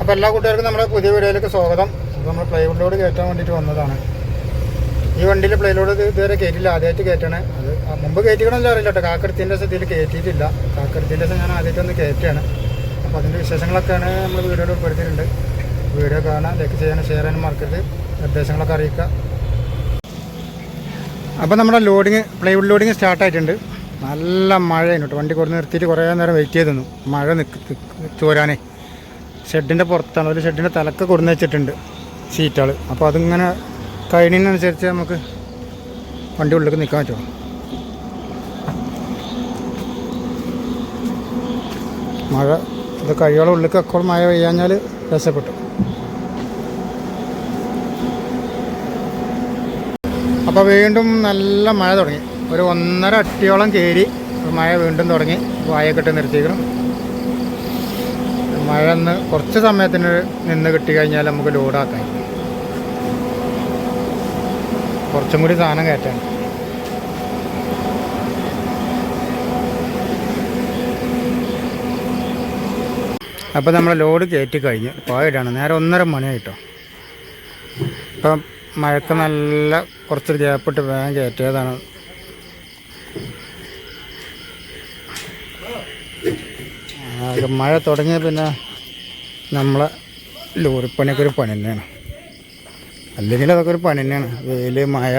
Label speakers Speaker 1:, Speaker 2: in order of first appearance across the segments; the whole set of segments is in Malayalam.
Speaker 1: അപ്പോൾ എല്ലാ കൂട്ടുകാർക്കും നമ്മുടെ പുതിയ വീഡിയോയിലേക്ക് സ്വാഗതം. നമ്മൾ പ്ലൈവുഡിലോട് കയറ്റാൻ വേണ്ടിയിട്ട് വന്നതാണ്. ഈ വണ്ടിയിൽ പ്ലൈ ലോഡ് ഇതുവരെ കയറ്റില്ല ആദ്യമായിട്ട് കയറ്റണേ. അത് മുമ്പ് കയറ്റിക്കണമെന്നില്ല അറിയില്ല കേട്ടോ. കാക്കരത്തിന്റെ ഇതിൽ കയറ്റിയിട്ടില്ല. കാക്കടത്തിന്റെ ഞാൻ ആദ്യമായിട്ട് ഒന്ന് കയറ്റുകയാണ്. അപ്പോൾ അതിന്റെ വിശേഷങ്ങളൊക്കെയാണ് നമ്മൾ വീഡിയോയിൽ ഉൾപ്പെടുത്തിയിട്ടുണ്ട്. വീഡിയോ കാണാൻ ലൈക്ക് ചെയ്യാനും ഷെയർ ചെയ്യാനും മറക്കരുത്. നിർദ്ദേശങ്ങളൊക്കെ അറിയിക്കുക അപ്പോൾ നമ്മുടെ ലോഡിങ് പ്ലൈവുഡ് ലോഡിങ് സ്റ്റാർട്ട് ആയിട്ടുണ്ട്. നല്ല മഴയാണ് കേട്ടോ. വണ്ടി കുറഞ്ഞ് നിർത്തിയിട്ട് കുറേ നേരം വെയിറ്റ് ചെയ്തു മഴ നിൽക്ക് ചോരാനേ. ഷെഡിന്റെ പുറത്താണ്. ഒരു ഷെഡിന്റെ തലക്ക് കൊടുന്ന് വെച്ചിട്ടുണ്ട് സീറ്റുകൾ അപ്പോൾ അതിങ്ങനെ കഴിയുന്നതിനനുസരിച്ച് നമുക്ക് വണ്ടി ഉള്ളിലേക്ക് നിൽക്കാൻ പറ്റുള്ളൂ മഴ ഇത് കഴിയോളം ഉള്ളിലേക്ക് എപ്പോൾ മഴ പെയ്യാഞ്ഞാൽ രസപ്പെട്ടു അപ്പോൾ വീണ്ടും നല്ല മഴ തുടങ്ങി. ഒരു ഒന്നര അട്ടിയോളം കയറി മഴ വീണ്ടും തുടങ്ങി. വായക്കെട്ട് നിർത്തിക്കണം മഴ ഒന്ന് കുറച്ച് സമയത്തിന് നിന്ന് കിട്ടി കഴിഞ്ഞാൽ നമുക്ക് ലോഡാക്കാം കുറച്ചും കൂടി സാധനം കയറ്റാൻ. അപ്പോൾ നമ്മൾ ലോഡ് കയറ്റി കഴിഞ്ഞ് പോയിട്ടാണ് നേരെ ഒന്നര മണിയായിട്ടോ ഇപ്പം മഴക്ക് നല്ല കുറച്ച് ഗ്യാപ്പിട്ട് വേഗം കയറ്റിയതാണ്. ആകെ മഴ തുടങ്ങിയ പിന്നെ നമ്മളെ ലോറിപ്പണിയൊക്കെ ഒരു പണി തന്നെയാണ്. അല്ലെങ്കിൽ അതൊക്കെ ഒരു പണി തന്നെയാണ്. വെയിൽ മഴ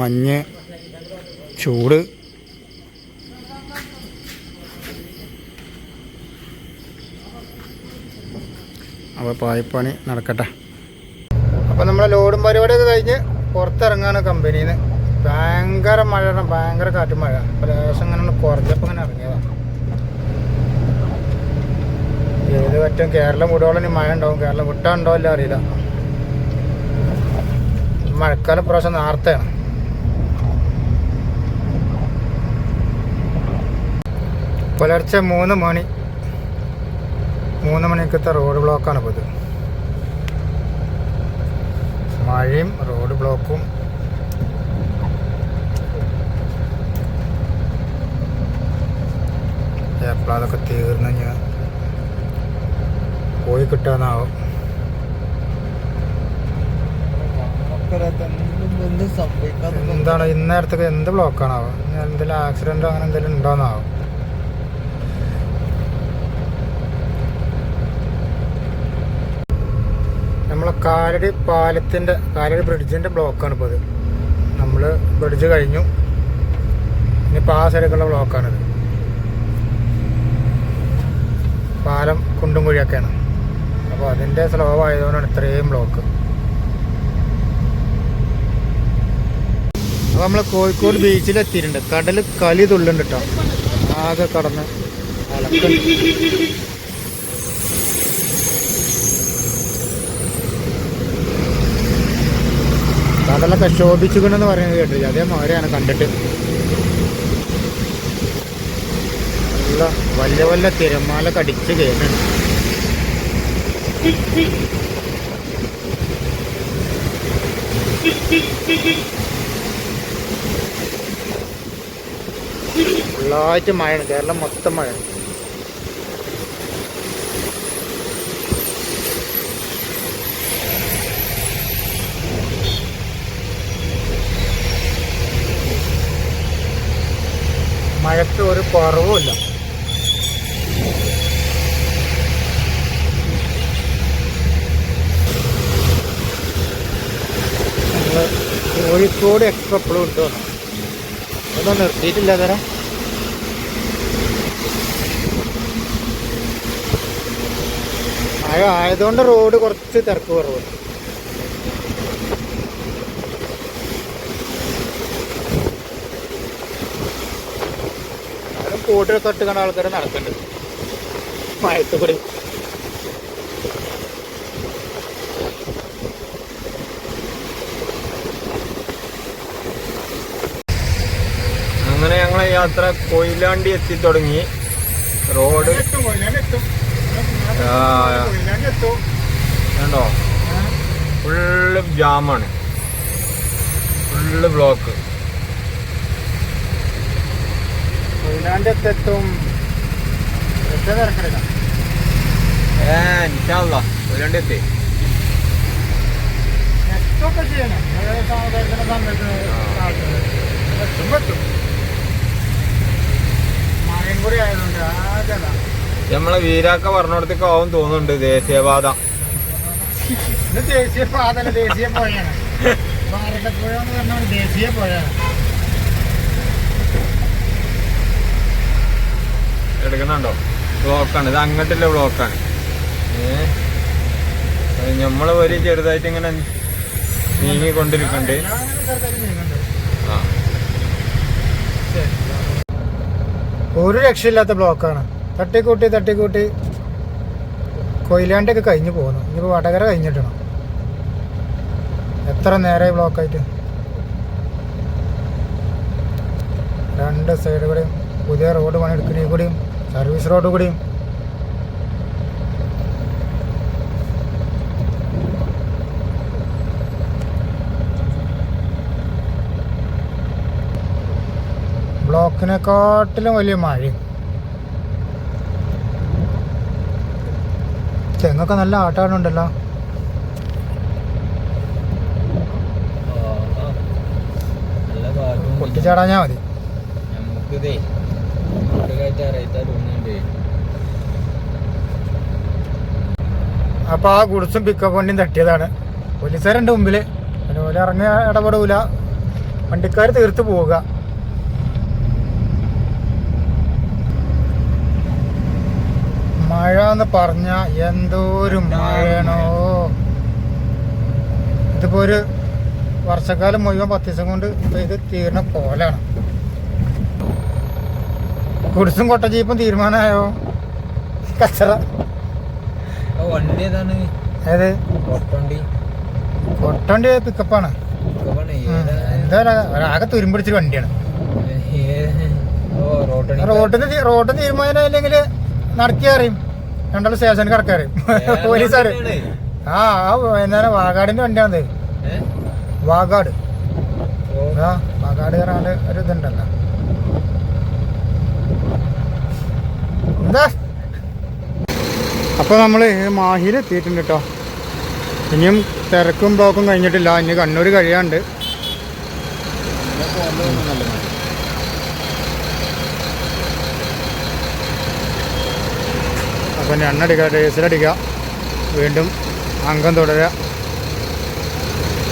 Speaker 1: മഞ്ഞ് ചൂട്. അപ്പോൾ പായ്പണി നടക്കട്ടെ. അപ്പോൾ നമ്മളെ ലോഡും പരിപാടിയൊക്കെ കഴിഞ്ഞ് പുറത്തിറങ്ങാണ് കമ്പനിയിൽ നിന്ന് ഭയങ്കര മഴയാണ്. ഭയങ്കര കാറ്റും മഴ അപ്പോൾ ലേശം ഇങ്ങനെ കുറഞ്ഞപ്പോൾ ഇങ്ങനെ ഇറങ്ങിയതാണ് ഏത് പറ്റും? കേരളം ഇനി മഴ ഉണ്ടാവും. കേരളം വിട്ടാ ഉണ്ടോ അറിയില്ല. മഴക്കാലം പ്രാവശ്യം നേരത്തെയാണ്. പുലർച്ചെ മൂന്ന് മണി മൂന്ന് മണിക്കത്തെ റോഡ് ബ്ലോക്കാണ് ഇപ്പോൾ ഇത്. മഴയും റോഡ് ബ്ലോക്കും. എപ്പോഴതൊക്കെ തീർന്നു ഞാൻ
Speaker 2: സംഭവിക്കാതെ
Speaker 1: എന്താണ് ഇന്നേരത്തേക്ക് എന്ത് ബ്ലോക്കാണാവോ? എന്തെങ്കിലും ആക്സിഡന്റ് അങ്ങനെ എന്തെങ്കിലും ഉണ്ടോന്നാവും? നമ്മളെ കാലടി പാലത്തിന്റെ കാലടി ബ്രിഡ്ജിന്റെ ബ്ലോക്കാണ് ഇപ്പോൾ ഇത്. നമ്മൾ ബ്രിഡ്ജ് കഴിഞ്ഞു. ഇനിയിപ്പോൾ ആ സൈഡിലേക്കുള്ള ബ്ലോക്കാണിത്. പാലം കുണ്ടും കുഴിയൊക്കെയാണ്. അപ്പോൾ അതിന്റെ സ്ലോ ആയതുകൊണ്ടാണ് ഇത്രയും ബ്ലോക്ക് അപ്പോൾ നമ്മൾ കോഴിക്കോട് ബീച്ചിൽ എത്തിയിട്ടുണ്ട് കടൽ കലി തുള്ളുണ്ട് കേട്ടോ ആകെ കടന്ന് അലക്കുണ്ട് കടലൊക്കെ ശോഭിച്ചുകൊണ്ടെന്ന് പറയുന്നത് കേട്ടില്ല? അതേ അതേമാതിരിയാണ് കണ്ടിട്ട്. നല്ല വലിയ വലിയ തിരമാല കടിച്ച് കയറുന്നുണ്ട് ഫുള്ളായിട്ട് മഴയാണ്. കേരളം മൊത്തം മഴയാണ്. മഴയ്ക്ക് ഒരു കുറവുമില്ല നമ്മൾ കോഴിക്കോട് എക്സ്ട്രാ എപ്പോഴും ഉണ്ട് ഒന്നും നിർത്തിയിട്ടില്ല തരാം മഴ ആയതുകൊണ്ട് റോഡ് കുറച്ച് തിരക്ക് കുറവുണ്ട് കൂട്ടിൽ തൊട്ട് കണ്ട ആൾക്കാർ നടക്കുന്നുണ്ട്. മഴത്ത് കൂടി.
Speaker 2: ഞങ്ങളെ യാത്ര കൊയിലാണ്ടി എത്തി തുടങ്ങി. റോഡ്. ണ്ടോ കണ്ടോ? ഫുള്ള് ജാമാണ്. Full block.
Speaker 1: കൊയിലാണ്ട് എത്തും എത്ര തിരക്കില്ല
Speaker 2: ഏ ഇൻഷാല്ല കൊയിലാണ്ടി എത്തി.
Speaker 1: ചെയ്യണം ഏകദേശം ആൾക്കാർക്കിനെ സംബന്ധിച്ച് ആൾക്കാര്. എത്തുമ്പോ എത്തും. മഴയും കൂടി ആയതുകൊണ്ട് ആകെ
Speaker 2: നമ്മളെ വീരാക്ക പറഞ്ഞോടത്തേക്ക് ആവും തോന്നുന്നുണ്ട് ദേശീയപാത.
Speaker 1: ഇത് ദേശീയ പാതല്ല ദേശീയ പുഴയാണ് ഭാരതപ്പുഴ എന്ന് പറഞ്ഞാൽ ദേശീയ പുഴയാണ്
Speaker 2: എടുക്കുന്നുണ്ടോ? ബ്ലോക്കാണ്. ഇത് അങ്ങോട്ടുള്ള ബ്ലോക്കാണ്. നമ്മളെ ഒരു ചെറുതായിട്ട് ഇങ്ങനെ നീങ്ങിക്കൊണ്ടിരിക്കണ്ട്.
Speaker 1: ഒരു രക്ഷയില്ലാത്ത ബ്ലോക്കാണ്. തട്ടിക്കൂട്ടി തട്ടിക്കൂട്ടി. കൊയിലാണ്ടൊക്കെ കഴിഞ്ഞു പോകുന്നു. ഇനിയിപ്പോൾ വടകര കഴിഞ്ഞിട്ടണം. എത്ര നേരമായി ബ്ലോക്കായിട്ട്? രണ്ട് സൈഡ് കൂടെയും പുതിയ റോഡ് പണിയെടുക്കുന്ന കൂടിയും സർവീസ് റോഡ് കൂടിയും. ബ്ലോക്കിനെക്കാട്ടിലും വലിയ മഴയും. തെങ്ങൊക്കെ നല്ല ആട്ടാടുണ്ടല്ലോ. പൊട്ടിച്ചാടാഞ്ഞാ മതി.
Speaker 2: നമുക്കിതേ
Speaker 1: അപ്പോൾ ആ ഗുഡ്സും പിക്കപ്പ് വണ്ടിയും തട്ടിയതാണ്. പോലീസുകാരുണ്ട് മുമ്പിൽ. അതുപോലെ പോലെ ഇറങ്ങി ഇടപെടൂല. വണ്ടിക്കാർ തീർത്ത് പോവുക. മഴ എന്ന് പറഞ്ഞ എന്തോരും മഴയാണോ? ഇതിപ്പോ ഒരു വർഷക്കാലം മുഴുവൻ പത്ത് ദിവസം കൊണ്ട് ഇത് തീർന്ന പോലാണ്. കുടിസും കൊട്ട ജീപ്പും തീരുമാനമായോ കച്ചറ.
Speaker 2: വണ്ടി ഏതാണ്?
Speaker 1: ഏത്?
Speaker 2: കൊട്ടവണ്ടി.
Speaker 1: കൊട്ടവണ്ടി പിക്കപ്പാണ്. എന്തായാലും ആകെ തുരുമ്പിടിച്ചൊരു വണ്ടിയാണ്. റോഡിന് റോഡിന് തീരുമാനം ഇല്ലെങ്കിൽ നടക്കി അറിയും. രണ്ടാൾ സ്റ്റേഷനിൽ കിടക്കാറ് പോലീസുകാര് ആ ആ എന്താണ് വാഗാടിന്റെ വണ്ടിയാണത്. വാഗാട്. ആ വാഗാട് കയറാണ്ട് ഒരു ഇതുണ്ടല്ലോ. എന്താ? അപ്പൊ നമ്മൾ മാഹിയിൽ എത്തിയിട്ടുണ്ട് കേട്ടോ ഇനിയും തിരക്കും പോക്കും കഴിഞ്ഞിട്ടില്ല. ഇനി കണ്ണൂർ കഴിയാണ്ട്. അപ്പം എണ്ണടിക്കുക ഡീസലടിക്കുക വീണ്ടും അംഗം തുടരുക.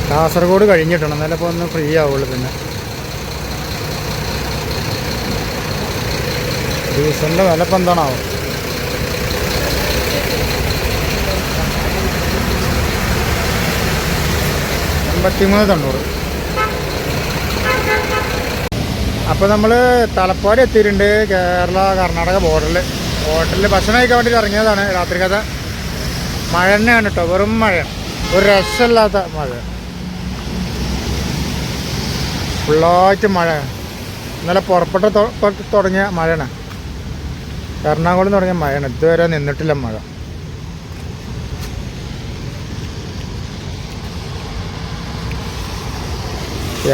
Speaker 1: കാസർഗോഡ് കഴിഞ്ഞിട്ടുണ്ട്. എന്നാലും ഇപ്പോൾ ഒന്ന് ഫ്രീ ആവുള്ളൂ പിന്നെ. ഡീസലിന്റെ വില ഇപ്പം എന്താണാവും? എൺപത്തിമൂന്ന് തൊണ്ണൂറ്. അപ്പോൾ നമ്മൾ തലപ്പാടി എത്തിയിട്ടുണ്ട് കേരള കർണാടക ബോർഡറിൽ ഹോട്ടലിൽ ഭക്ഷണം കഴിക്കാൻ വേണ്ടി ഇറങ്ങിയതാണ് രാത്രി കഥ. മഴ തന്നെയാണ് കേട്ടോ വെറും മഴ. ഒരു രസമില്ലാത്ത മഴ. ഫുള്ളായിട്ട് മഴ. ഇന്നലെ പുറപ്പെട്ട തുടങ്ങിയ മഴയാണ്. എറണാകുളം തുടങ്ങിയ മഴയാണ്. ഇതുവരെ നിന്നിട്ടില്ല മഴ.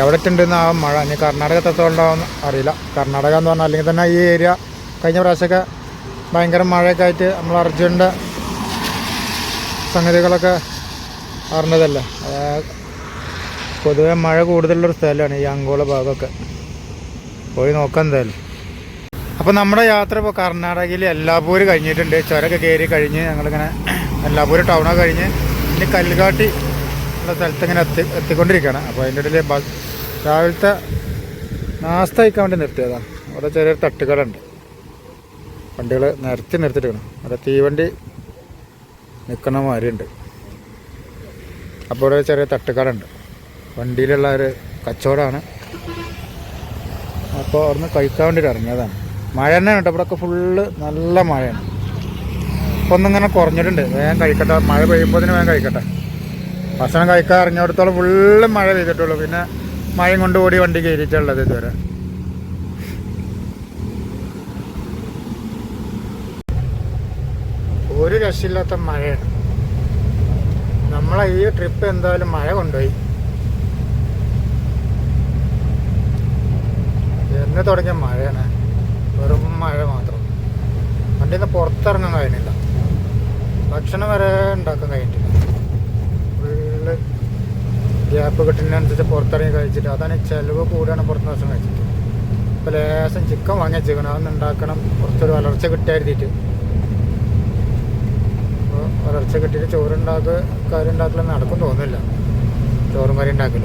Speaker 1: എവിടെ ഉണ്ടെന്ന് ആ മഴ? ഇനി കർണാടക എത്രത്തോളം അറിയില്ല. കർണാടക എന്ന് പറഞ്ഞാൽ അല്ലെങ്കിൽ തന്നെ ഈ ഏരിയ കഴിഞ്ഞ പ്രാവശ്യമൊക്കെ ഭയങ്കര മഴയൊക്കെ ആയിട്ട് നമ്മൾ അർജുന്റെ സംഗതികളൊക്കെ അറിഞ്ഞതല്ലേ? പൊതുവെ മഴ കൂടുതലുള്ളൊരു സ്ഥലമാണ് ഈ അങ്കോള ഭാഗമൊക്കെ. പോയി നോക്കാം എന്തായാലും. അപ്പോൾ നമ്മുടെ യാത്ര ഇപ്പോൾ കർണാടകയിൽ എല്ലാപൂർ കഴിഞ്ഞിട്ടുണ്ട്. ചുരമൊക്കെ കയറി കഴിഞ്ഞ് ഞങ്ങളിങ്ങനെ എല്ലാപൂർ ടൗണൊക്കെ കഴിഞ്ഞ് ഇനി കല്ലുകാട്ടി ഉള്ള സ്ഥലത്ത് ഇങ്ങനെ എത്തി എത്തിക്കൊണ്ടിരിക്കുകയാണ്. അപ്പോൾ അതിന്റെ ഇടയിൽ രാവിലത്തെ നാസ്ത കഴിക്കാൻ വേണ്ടി നിർത്തിയതാണ് അവിടെ ചെറിയൊരു തട്ടുകട ഉണ്ട്. വണ്ടികൾ നിരത്തി നിർത്തിയിട്ടാണ് അവിടെ തീവണ്ടി നിൽക്കണ മാതിരിയുണ്ട്. അപ്പോൾ ഇവിടെ ചെറിയ തട്ടുകടുണ്ട് വണ്ടിയിലുള്ള ഒരു കച്ചവടമാണ്. അപ്പോൾ അവിടുന്ന് കഴിക്കാൻ വേണ്ടിയിട്ട് ഇറങ്ങിയതാണ്. മഴ തന്നെയാണ് കേട്ടോ. ഇവിടെയൊക്കെ ഫുള്ള് നല്ല മഴയാണ്. ഇപ്പോൾ ഒന്നിങ്ങനെ കുറഞ്ഞിട്ടുണ്ട്. വേഗം കഴിക്കട്ടെ. മഴ പെയ്യുമ്പോൾ തന്നെ വേഗം കഴിക്കട്ടെ. ഭക്ഷണം കഴിക്കാൻ ഇറങ്ങിയടത്തോളം ഫുള്ള് മഴ പെയ്തിട്ടുള്ളൂ. പിന്നെ മഴയും കൊണ്ട് ഓടി വണ്ടി കയറിയിട്ടുള്ളത് ഇതുവരെ ഒരു രക്ഷയില്ലാത്ത മഴയാണ്. നമ്മളെ ഈ ട്രിപ്പ് എന്തായാലും മഴ കൊണ്ടുപോയി. എന്ന് തുടങ്ങിയ മഴയാണ്. വെറും മഴ മാത്രം. വണ്ടിയിൽ നിന്ന് പുറത്തിറങ്ങാൻ കഴിഞ്ഞില്ല. ഭക്ഷണം വരെ ഉണ്ടാക്കാൻ കഴിഞ്ഞിട്ടില്ല. ഫുള്ള് ഗ്യാപ്പ് കിട്ടുന്നതിനനുസരിച്ച് പുറത്തിറങ്ങി കഴിച്ചിട്ട് അതാണ് ചിലവ് കൂടിയാണ് പുറത്ത് ഭക്ഷണം കഴിച്ചിട്ട്. ഇപ്പോൾ ലേശം ചിക്കൻ വാങ്ങിയ ചിക്കൻ ഉണ്ടാക്കണം. കുറച്ചൊരു വളർച്ച കിട്ടായിരുന്നിട്ട് അപ്പോൾ കെട്ടിയിട്ട് കറി ഉണ്ടാക്കലൊന്നും നടക്കും തോന്നില്ല ചോറും കറി ഉണ്ടാക്കൽ.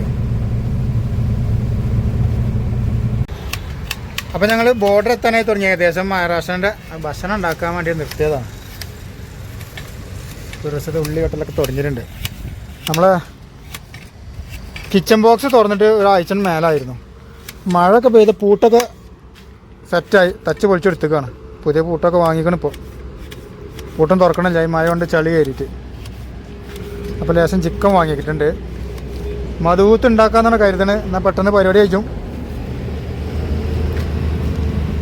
Speaker 1: അപ്പോൾ ഞങ്ങൾ ബോർഡർ എത്താനായി തുടങ്ങി. ഏകദേശം മഹാരാഷ്ട്രന്റെ ഭക്ഷണം ഉണ്ടാക്കാൻ വേണ്ടി നിർത്തിയതാണ്. ഒരു ദിവസത്തെ ഉള്ളി കെട്ടലൊക്കെ തുടങ്ങിയിട്ടുണ്ട്. നമ്മൾ കിച്ചൺ ബോക്സ് തുറന്നിട്ട് ഒരാഴ്ച മേലായിരുന്നു. മഴയൊക്കെ പെയ്ത് പൂട്ടൊക്കെ സെറ്റായി തച്ച് പൊളിച്ചെടുത്തേക്കാണ്. പുതിയ പൂട്ടൊക്കെ വാങ്ങിക്കണം ഇപ്പോൾ പൂട്ടം തുറക്കണില്ല ഈ മഴ കൊണ്ട് ചളി കയറിയിട്ട്. അപ്പോൾ ലേശം ചിക്കൻ വാങ്ങിയിട്ടുണ്ട്. മധുവൂത്ത് ഉണ്ടാക്കാന്നാണ് കരുതണത് എന്നാൽ പെട്ടെന്ന് പരിപാടി കഴിക്കും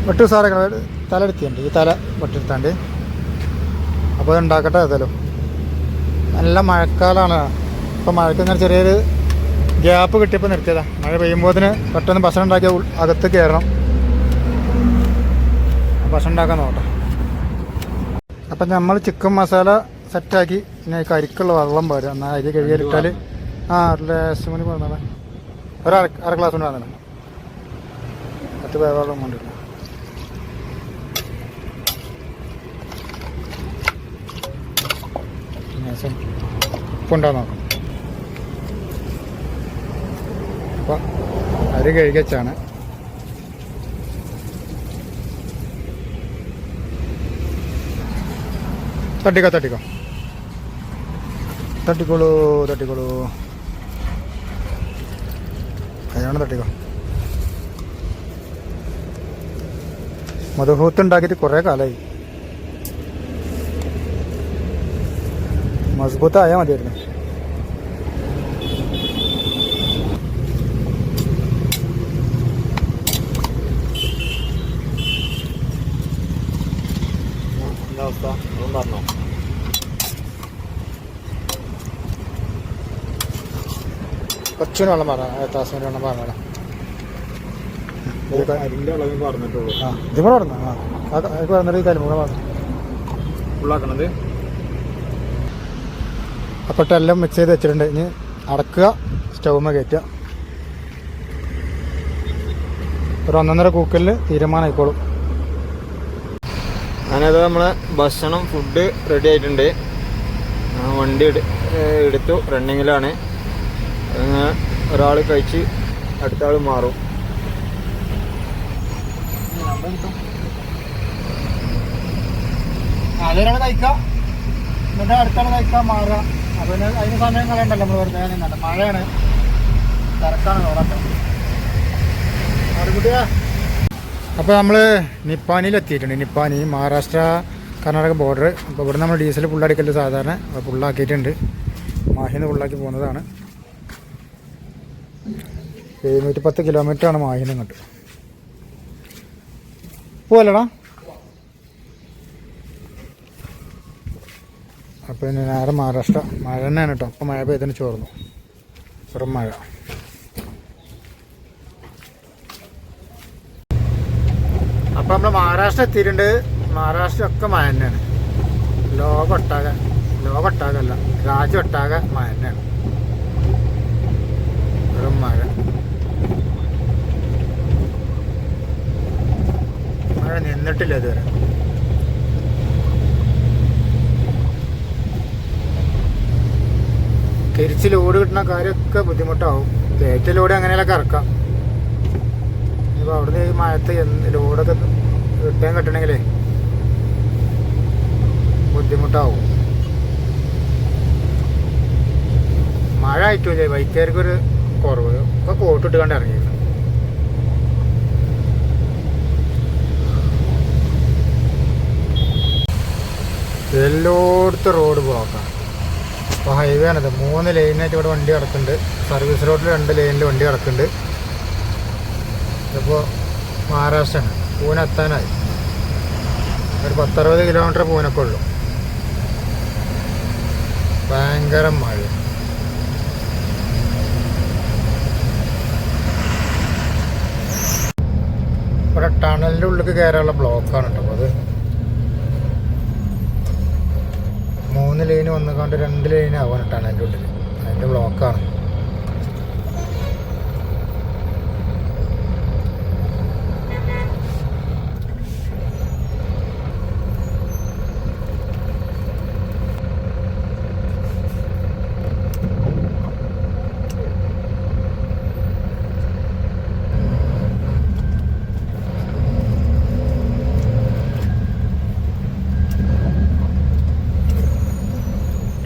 Speaker 1: വെട്ടു സാറേ തല എടുത്തിട്ടുണ്ട്. ഈ തല വെട്ടെടുത്താണ്ട് അപ്പോൾ അത് ഉണ്ടാക്കട്ടെ ഏതായാലും. നല്ല മഴക്കാലമാണ് ഇപ്പോൾ മഴയ്ക്ക് ഇങ്ങനെ ചെറിയൊരു ഗ്യാപ്പ് കിട്ടിയപ്പോൾ നിർത്തിയതാ. മഴ പെയ്യുമ്പോൾ പെട്ടെന്ന് ഭക്ഷണം ഉണ്ടാക്കിയ അകത്ത് കയറണം. ഭക്ഷണം ഉണ്ടാക്കാൻ നോക്കട്ടെ. അപ്പം നമ്മൾ ചിക്കൻ മസാല സെറ്റാക്കി പിന്നെ കരിക്കുള്ള വെള്ളം പോരാ. എന്നാൽ അരി കഴുകിയിട്ടാൽ ആ ലേശം മണി പറഞ്ഞാൽ ഒരു അര അര ഗ്ലാസ് കൊണ്ട് വന്നില്ല പത്ത് പേർ വെള്ളം കൊണ്ടിരുന്നു ലേശം ഉപ്പുണ്ടാകും നോക്കാം. അപ്പം അരി കഴുകച്ചാണ് തട്ടിക്കോ തട്ടിക്കോ. തട്ടിക്കോളൂ തട്ടിക്കോളൂ. അതാണ് തട്ടിക്കോ. മധുഹൂത്ത് ഉണ്ടാക്കിയിട്ട് കുറേ കാലമായി മസ്ബൂത്തായാൽ മതിയായിരുന്നു.
Speaker 2: അവസ്ഥ. അതും പറഞ്ഞോ.
Speaker 1: കുറച്ചുകൂടി വെള്ളം പറ ഗ്ലാസ് വെള്ളം പറഞ്ഞോളാം
Speaker 2: അരിന്റെ അളവ് പറഞ്ഞിട്ടുള്ളൂ.
Speaker 1: ആ ഇത് കൂടെ പറഞ്ഞു ആ അത് അത് പറഞ്ഞിട്ട് ഈ കരിമൂടെ പറഞ്ഞു
Speaker 2: ഫുള്ളാക്കണത്?
Speaker 1: അപ്പോൾ എല്ലാം മിക്സ് ചെയ്ത് വെച്ചിട്ടുണ്ട്. ഇനി അടക്കുക സ്റ്റൗമ കയറ്റുക ഒരു ഒന്നൊന്നര കൂക്കലിൽ തീരുമാനമായിക്കോളും.
Speaker 2: ഞാനത് നമ്മളെ ഭക്ഷണം ഫുഡ് റെഡി ആയിട്ടുണ്ട്. വണ്ടി എടുത്തു. റണ്ണിങ്ങിലാണ് ഒരാൾ കഴിച്ച് അടുത്ത ആൾ മാറും
Speaker 1: അതിന് നമ്മൾ മഴയാണ്. തിരക്കാണ് റോഡൊക്കെ കുട്ടിയാ. അപ്പോൾ നമ്മൾ നിപ്പാനിയിൽ എത്തിയിട്ടുണ്ട് നിപ്പാനി മഹാരാഷ്ട്ര കർണാടക ബോർഡർ അപ്പോൾ ഇവിടെ നമ്മൾ ഡീസൽ ഫുള്ളടിക്കൽ സാധാരണ ഫുള്ളാക്കിയിട്ടുണ്ട് മാഹിന്ന് ഫുള്ളാക്കി പോകുന്നതാണ്. എഴുന്നൂറ്റി പത്ത് കിലോമീറ്റർ ആണ് മാഹിന്ന് ഇങ്ങോട്ട്. പോവല്ലടാ? അപ്പോൾ നേരെ മഹാരാഷ്ട്ര. മഴ തന്നെയാണ് കേട്ടോ അപ്പോൾ മഴ പെയ്തതിന് ചോർന്നു. വെറും മഴ. അപ്പോൾ നമ്മൾ മഹാരാഷ്ട്ര എത്തിയിട്ടുണ്ട്. മഹാരാഷ്ട്ര ഒക്കെ മഴ തന്നെയാണ്. ലോകൊട്ടാകെ ലോകൊട്ടാകല്ല രാജ്യൊട്ടാകെ മഴ തന്നെയാണ്. വെറും മഴ. മഴ നിന്നിട്ടില്ല ഇതുവരെ. തിരിച്ച് ലോഡ് കിട്ടുന്ന കാര്യമൊക്കെ ബുദ്ധിമുട്ടാവും. കയറ്റ ലോഡ് അങ്ങനെയൊക്കെ ഇറക്കാം. ഇനിയിപ്പോൾ അവിടുന്ന് ഈ മഴത്ത് ലോഡൊക്കെ റിട്ടേൺ കിട്ടണമെങ്കിലേ ബുദ്ധിമുട്ടാവും. മഴ ആയിട്ടില്ലേ ബൈക്കുകാർക്കൊരു കുറവ്. ഇപ്പൊ കോട്ടിട്ട് കണ്ട് ഇറങ്ങിയിരുന്നു എല്ലായിടത്തും റോഡ് ബ്ലോക്കാണ് അപ്പോൾ ഹൈവേ ആണത്. മൂന്ന് ലൈനായിട്ട് ഇവിടെ വണ്ടി കിടക്കുന്നുണ്ട്. സർവീസ് റോഡിൽ രണ്ട് ലൈനിൽ വണ്ടി കിടക്കുന്നുണ്ട്. ഇതിപ്പോൾ മഹാരാഷ്ട്രയാണ്. പൂനെ എത്താനായി ഒരു പത്തറുപത് കിലോമീറ്റർ പൂനൊക്കെ ഉള്ളു. ഭയങ്കര മഴ. ഇവിടെ ടണലിന്റെ ഉള്ളിൽ കയറാനുള്ള ബ്ലോക്കാണ് കേട്ടോ. അത് മൂന്ന് ലൈന് വന്നുകൊണ്ട് രണ്ട് ലൈനാവാണ് ടണലിന്റെ ഉള്ളിൽ അതിന്റെ ബ്ലോക്കാണ്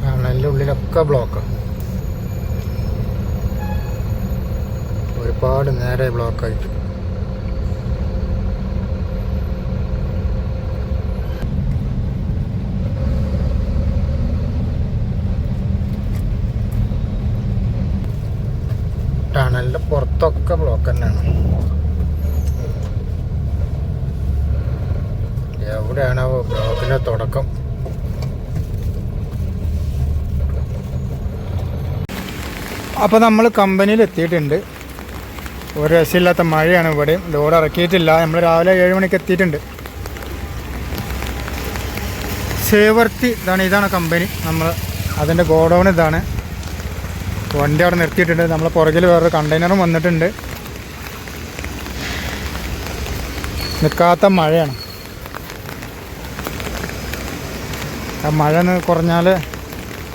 Speaker 1: ടണലിന്റെ ഉള്ളിലൊക്കെ ബ്ലോക്ക്. ഒരുപാട് നേരെ ബ്ലോക്കായിട്ട് ടണലിന്റെ പുറത്തൊക്കെ ബ്ലോക്ക് തന്നെയാണ്. എവിടെയാണോ ബ്ലോക്കിന്റെ തുടക്കം. അപ്പോൾ നമ്മൾ കമ്പനിയിൽ എത്തിയിട്ടുണ്ട് ഒരു രസമില്ലാത്ത മഴയാണ് ഇവിടെ. ലോഡ് ഇറക്കിയിട്ടില്ല. നമ്മൾ രാവിലെ ഏഴ് മണിക്ക് എത്തിയിട്ടുണ്ട്. സേവർത്തി ഇതാണ് ഇതാണ് കമ്പനി. നമ്മൾ അതിന്റെ ഗോഡൗൺ ഇതാണ്. വണ്ടി അവിടെ നിർത്തിയിട്ടുണ്ട്. നമ്മളെ പുറകിൽ വേറൊരു കണ്ടെയ്നറും വന്നിട്ടുണ്ട്. നിൽക്കാത്ത മഴയാണ്. ആ മഴ കുറഞ്ഞാൽ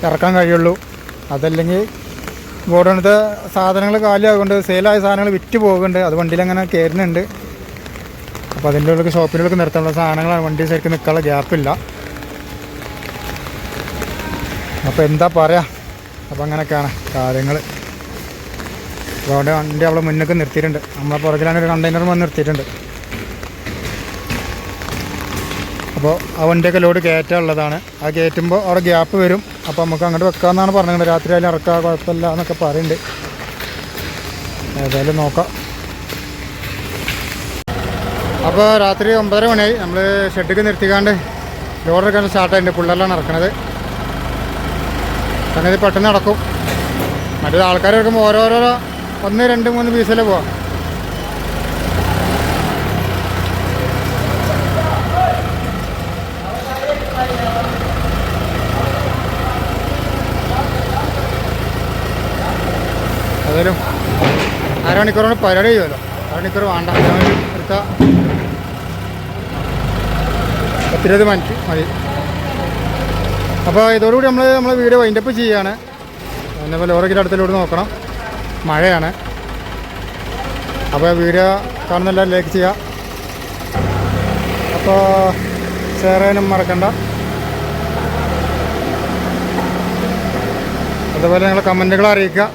Speaker 1: ഇറക്കാൻ കഴിയുള്ളൂ. അതല്ലെങ്കിൽ ഗോഡൗണത്തെ സാധനങ്ങൾ കാലിയാകുന്നുണ്ട് സെയിലായ സാധനങ്ങൾ വിറ്റ് പോകുന്നുണ്ട്. അത് വണ്ടിയിൽ അങ്ങനെ കയറുന്നുണ്ട്. അപ്പോൾ അതിന്റെ ഉള്ളിൽ ഷോപ്പിനുള്ളിൽ നിർത്താനുള്ള സാധനങ്ങളാണ്. വണ്ടി ശരിക്കും നിൽക്കാനുള്ള ഗ്യാപ്പില്ല അപ്പോൾ എന്താ പറയുക അപ്പോൾ അങ്ങനെയൊക്കെയാണ് കാര്യങ്ങൾ അവിടെ വണ്ടി അവളെ മുന്നേക്ക് നിർത്തിയിട്ടുണ്ട്. നമ്മളെ പുറകിലാണ് ഒരു കണ്ടെയ്നർ വന്ന് നിർത്തിയിട്ടുണ്ട്. അപ്പോൾ ആ വണ്ടിയൊക്കെ ലോഡ് കയറ്റാനുള്ളതാണ് ആ കയറ്റുമ്പോൾ അവിടെ ഗ്യാപ്പ് വരും. അപ്പോൾ നമുക്ക് അങ്ങോട്ട് വെക്കാമെന്നാണ് പറഞ്ഞത് രാത്രി ആയാലും ഇറക്കാം കുഴപ്പമില്ല എന്നൊക്കെ പറയുന്നുണ്ട്. ഏതായാലും നോക്കാം. അപ്പോൾ രാത്രി ഒമ്പതര മണിയായി. നമ്മൾ ഷെഡിക്ക് നിർത്തിക്കാണ്ട് ലോഡ് എടുക്കാൻ സ്റ്റാർട്ടായിട്ടുണ്ട് പിള്ളേരിലാണ് ഇറക്കണത് സംഗതി പെട്ടെന്ന് നടക്കും. മറ്റേത് ആൾക്കാർ എടുക്കുമ്പോൾ ഓരോരോ ഒന്ന് രണ്ട് മൂന്ന് പീസല്ലേ പോവാം? ഏതായാലും അരമണിക്കൂറോട് പരിപാടി ചെയ്യുമല്ലോ. അരമണിക്കൂർ വേണ്ട. എടുത്ത പത്തിരുപത് മിനിറ്റ് മതി. അപ്പോൾ ഇതോടുകൂടി നമ്മൾ നമ്മളെ വീഡിയോ വൈൻഡപ്പ് ചെയ്യുകയാണ് പിന്നെ ലോറയ്ക്കിന്റെ അടുത്തിലൂടെ നോക്കണം. മഴയാണ്. അപ്പോൾ വീഡിയോ കാണുന്നെല്ലാം ലൈക്ക് ചെയ്യുക. അപ്പോൾ ഷെയർ ചെയ്യാനും മറക്കണ്ട. അതുപോലെ നിങ്ങൾ കമന്റുകൾ അറിയിക്കുക.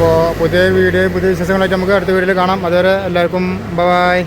Speaker 1: അപ്പോൾ പുതിയ വീഡിയോ പുതിയ വിശേഷങ്ങളൊക്കെ നമുക്ക് അടുത്ത വീഡിയോയിൽ കാണാം. അതുവരെ എല്ലാവർക്കും ബൈ.